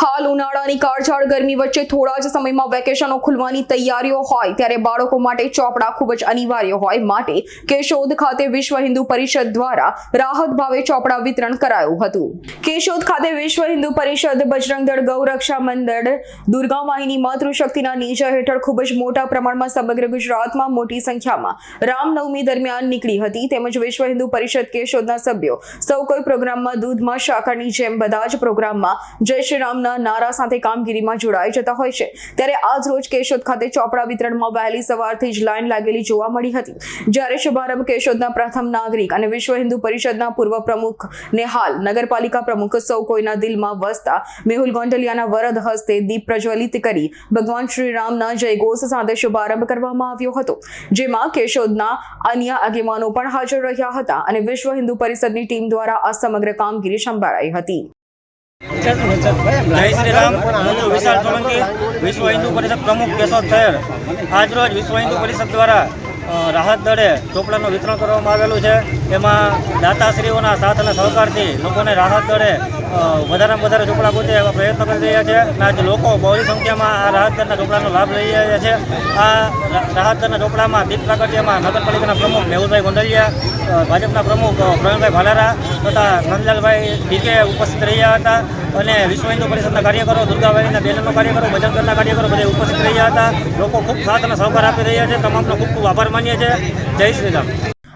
હાલ ઉનાળાની કાળઝાળ ગરમી વચ્ચે થોડા જ સમયમાં વેકેશનો ખુલવાની તૈયારીઓ હોય ત્યારે બાળકો માટે ચોપડા ખૂબ જ અનિવાર્ય હોય માટે કેશોદ ખાતે વિશ્વ હિન્દુ પરિષદ દ્વારા રાહત ભાવે ચોપડા વિતરણ કરાયું હતું. કેશોદ ખાતે વિશ્વ હિન્દુ પરિષદ, બજરંગ દળ ગૌરક્ષા મંડળ, દુર્ગા વાહિની માતૃશક્તિના નીચા હેઠળ ખૂબ જ મોટા પ્રમાણમાં સમગ્ર ગુજરાતમાં મોટી સંખ્યામાં રામનવમી દરમિયાન નીકળી હતી. તેમજ વિશ્વ હિન્દુ પરિષદ કેશોદના સભ્યો સૌ કોઈ પ્રોગ્રામમાં દૂધમાં શાકરની જેમ બધા જ પ્રોગ્રામમાં જય શ્રી રામના નારા સાથે કામગીરીમાં જોડાઈ જતા હોય છે. ત્યારે આજ રોજ કેશોદ ખાતે ચોપડા વિતરણમાં વહેલી સવારથી જ લાઈન લાગેલી જોવા મળી હતી. જ્યારે શુભારંભ કેશોદના પ્રથમ નાગરિક અને વિશ્વ હિન્દુ પરિષદના પૂર્વ પ્રમુખ ને હાલ નગરપાલિકા પ્રમુખ સૌ કોઈના દિલમાં વસતા મેહુલ ગોંડલિયાના વરદ હસ્તે દીપ પ્રજ્વલિત કરી ભગવાન શ્રી રામના જયઘોષ સાથે શુભારંભ કરવામાં આવ્યો હતો. જેમાં કેશોદના અન્ય આગેવાનો પણ હાજર રહ્યા હતા અને વિશ્વ હિન્દુ પરિષદની ટીમ દ્વારા આ સમગ્ર કામગીરી સંભાળાઈ હતી. જય શ્રી રામ. હું છું વિશાલ સોલંકી વિશ્વ હિન્દુ પરિષદ પ્રમુખ કેશોદ શહેર આજરોજ વિશ્વ હિન્દુ પરિષદ દ્વારા રાહત દળે ચોપડાનું વિતરણ કરવામાં આવેલું છે. એમાં દાતાશ્રીઓના સાથ અને સહકારથી લોકોને રાહત દળે વધારેમાં વધારે ઝૂંપડા પોતે એવા પ્રયત્નો કરી રહ્યા છે. અને આજે લોકો બહોળી સંખ્યામાં આ રાહત દળના ઝૂંપડાનો લાભ લઈ રહ્યા છે. આ રાહત દળના ઝૂંપડામાં દીપ પ્રાગટ્યમાં નગરપાલિકાના પ્રમુખ મેહુલભાઈ ગોંડલિયા ભાજપના પ્રમુખ પ્રવીણભાઈ ભાલારા તથા નંદલાલભાઈ ડીકે ઉપસ્થિત રહ્યા હતા. અને વિશ્વ હિન્દુ પરિષદના કાર્યકરો, દુર્ગાવાડીના બેનરનો કાર્યકરો, ભજન દળના કાર્યકરો બધે ઉપસ્થિત રહ્યા હતા. લોકો ખૂબ સાથ અને સહકાર આપી રહ્યા છે. તમામનો ખૂબ ખૂબ આભાર માનીએ છીએ. જય શ્રી રામ.